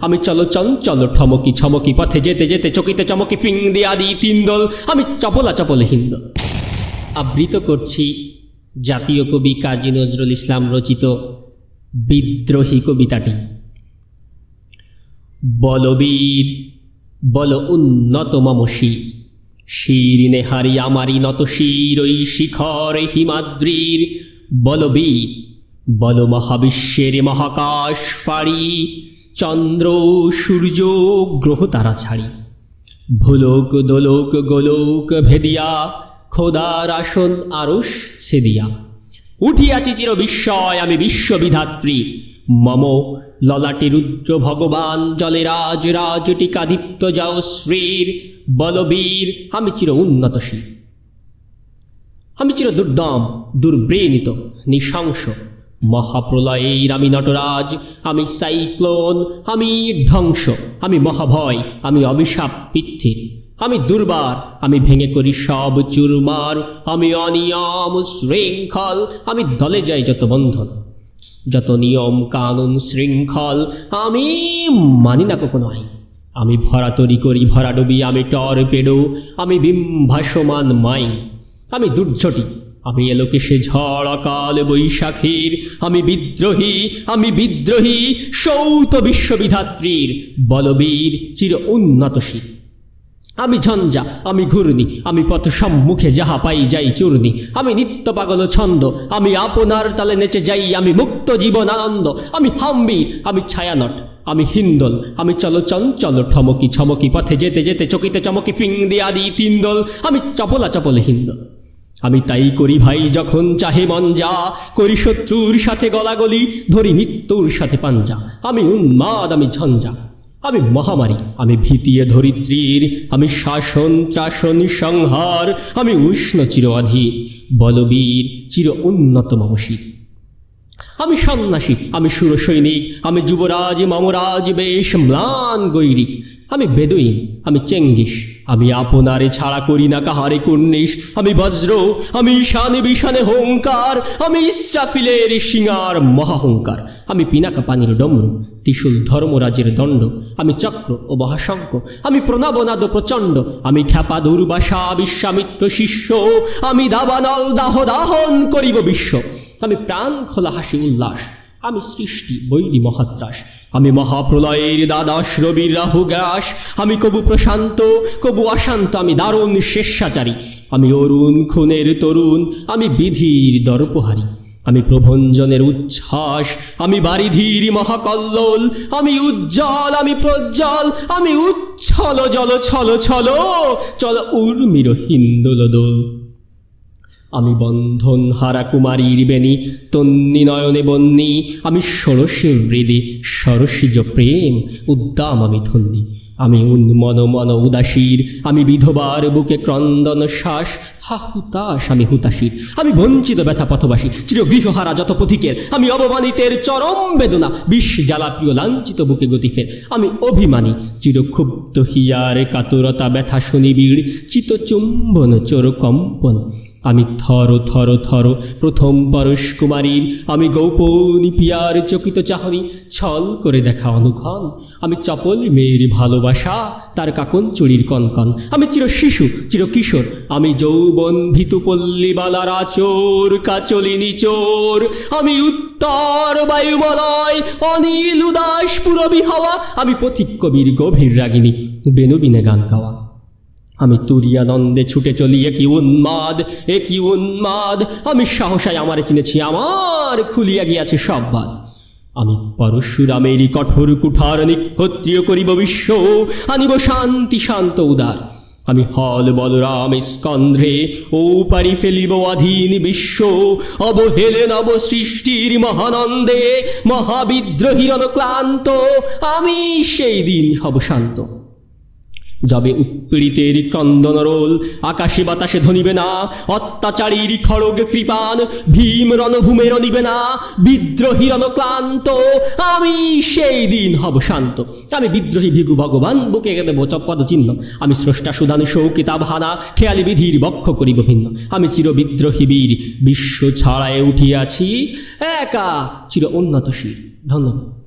আমি চলো চঞ্চল ঠমকি ছমকি পথে যেতে যেতে চকিতে চমকি ফিং দিয়া দি তিন দল। আমি চপলা চপলে হিন্দ। আবৃত করছি জাতীয় কবি কাজী নজরুল ইসলাম রচিত বিদ্রোহী কবিতাটি। বলবীর, বল উন্নত মমশি শির নেহারি আমারি নত শির, ওই শিখর হিমাদ্রির। বলবীর, বল মহাবিশ্বের মহাকাশ ফাড়ি চন্দ্র সূর্য গ্রহ তারা ছাড়ি। ভুলোক, দোলোক, গোলোক ভেদিয়া খোদার আসন আরস সেদিয়া উঠিয়াছি চির বিস্ময়, আমি বিশ্ববিধাত্রী। মম ললাটে রুদ্র ভগবান, জলে রাজ রাজটিকাদিত্য যাও শ্রীর, বলবীর, আমি চির উন্নতশীল আমি চির দুর্দম, দুর্বৃণিত, নৃশংস। মহাপ্রলয়ের আমি নটরাজ, আমি সাইক্লোন, আমি ধ্বংস, আমি মহাভয়, আমি অভিশাপ পিথির আমি দুর্বার, আমি ভেঙে করি সব চুরমার, আমি অনিয়ম শৃঙ্খল, আমি দলে যাই যত বন্ধন, যত নিয়ম কানুন শৃঙ্খল, আমি মানি না কখনো আইন, আমি ভরা তরি করি, ভরা ডুবি, আমি টর পেডো, আমি বিম্ভাসমান মাইন, আমি দুর্ঝটি আমি এলোকে সে ঝড় অকাল বৈশাখীর, আমি বিদ্রোহী আমি বিদ্রোহী সৌত বিশ্ববিধাত্রীর, বলবীর চির উন্নতশীল আমি ঝঞ্ঝা, আমি ঘূর্ণি, আমি পথ সম্মুখে যাহা পাই যাই চূর্ণি। আমি নিত্য পাগল ছন্দ, আমি আপনার তালে নেচে যাই, আমি মুক্ত জীবন আনন্দ। আমি হাম্বির, আমি ছায়ানট, আমি হিন্দল, আমি চলো চঞ্চল ঠমকি ছমকি পথে যেতে যেতে চকিতে চমকি ফিং দিয়া দি তিনদল আমি চপলা চপলে হিন্দল। আমি তাই করি ভাই, যখন চাহে মন যা, করি শত্রুর সাথে গলাগলি, ধরি মৃত্যুর সাথে পাঞ্জা। আমি উন্মাদ, আমি ঝঞ্ঝা। আমি মহামারী, আমি ভীতিয়ে ধরিত্রীর। আমি শাসন, ত্রাসন, সংহার। আমি উষ্ণ চির অধীর বলবীর, চির উন্নত মমশীর আমি সন্ন্যাসী, আমি সুরসৈনিক। আমি যুবরাজ, মামরাজ, বেশ ম্লান গৈরিক। আমি বেদুইন, আমি চেঙ্গিস, আমি আপনারে ছাড়া করি না কাহারে কুর্নিশ, আমি বজ্র, আমি ঈশানে বিষানে হোঙ্কার, আমি ইস্রাফিলের সিঙার মহাহংকার আমি পিনাকা পানির ডমরু, ত্রিশূল ধর্মরাজের দণ্ড, আমি চক্র ও মহাশঙ্ক আমি প্রণবনাদ প্রচণ্ড, আমি খ্যাপা দুর্বাসা বিশ্বামিত্র শিষ্য, আমি দাবানল দাহ দাহন করিব বিশ্ব। আমি প্রাণ খোলা হাসি উল্লাস আমি সৃষ্টি, বৈরী মহাত্রাস। আমি মহাপ্রলয়ের দ্বাদশ রবির রাহু গ্রাস আমি কবু প্রশান্ত, কবু অশান্ত, আমি দারুণ শেষাচারী। আমি অরুণ খুনের তরুণ, আমি বিধির দর্পহারী। আমি প্রভঞ্জনের উচ্ছ্বাস, আমি বারিধির মহাকল্লোল। আমি উজ্জ্বল, আমি প্রজ্জ্বল, আমি উচ্ছল, জল ছল ছল। চল উর্মির হিন্দোল দোল। আমি বন্ধন হারা কুমারীর বেনি তন্নি নয়নে বন্নি, আমি ষোড়শী হৃদি সরসীজ প্রেম, উদ্দাম আমি ধন্যী। আমি উন্মন মন উদাসীর, আমি বিধবার বুকে ক্রন্দন শ্বাস হা হুতাশ, আমি হুতাশীর আমি বঞ্চিত ব্যথা পথবাসী চির গৃহহারা যত পথিকের, আমি অবমানিতের চরম বেদনা, বিষ জ্বালা প্রিয় লাঞ্ছিত বুকে গতি ফের, আমি অভিমানী, চিরক্ষুব্ধ হিয়ার কাতরতা ব্যথা শনিবীর চিত চুম্বন চোর কম্পন, আমি থর থর থর প্রথম পরশ কুমারীর, আমি গৌপনী পিয়ার চকিত চাহনি, ছল করে দেখা অনুক্ষণ আমি চপল, মেয়ের ভালোবাসা, তার কাকন, চুরির কনকন। আমি চির শিশু, চির কিশোর, আমি যৌবন ভিতুপল্লী বালারা চোর কাচলিনী চোর আমি উত্তর বায়ুমলয়, অনিল উদাস পুরবী হওয়া, আমি পথিক কবির গভীর রাগিনী, বেনুবিনে গান গাওয়া। আমি তুরিয়ানন্দে ছুটে চলি, একই উন্মাদ একই উন্মাদ। আমি সাহসায় আমারে চিনেছি, আমার খুলিয়া গিয়াছে সব বাদ। আমি পরশুরামেরই কঠোর কুঠার নিক্ষত্রিয় করিব বিশ্ব। আনিব শান্তি, শান্ত উদার। আমি হল বলরাম স্কন্ধ্রে ও পারি ফেলিব অধীন বিশ্ব। অবহেলে নব সৃষ্টির মহানন্দে মহাবিদ্রোহীর ক্লান্ত আমি সেই দিন হব শান্ত। যবে উৎপীড়িতের ক্রন্দনরোল আকাশে বাতাসে ধনিবে না। অত্যাচারীর খড়গ কৃপান। ভীম রণভূমের নিবে না। বিদ্রোহীর ক্লান্ত আমি সেই দিন হব শান্ত। আমি বিদ্রোহী ভিগু ভগবান। বুকে দেব চপদ চিহ্ন। আমি স্রষ্টা সুদান শৌকিতাব হানা খেয়ালি বিধির বক্ষ করিব ভিন্ন। আমি চির বিদ্রোহী বীর। বিশ্ব ছাড়ায় উঠিয়াছি। একা চির উন্নতশীল। ধন্যবাদ।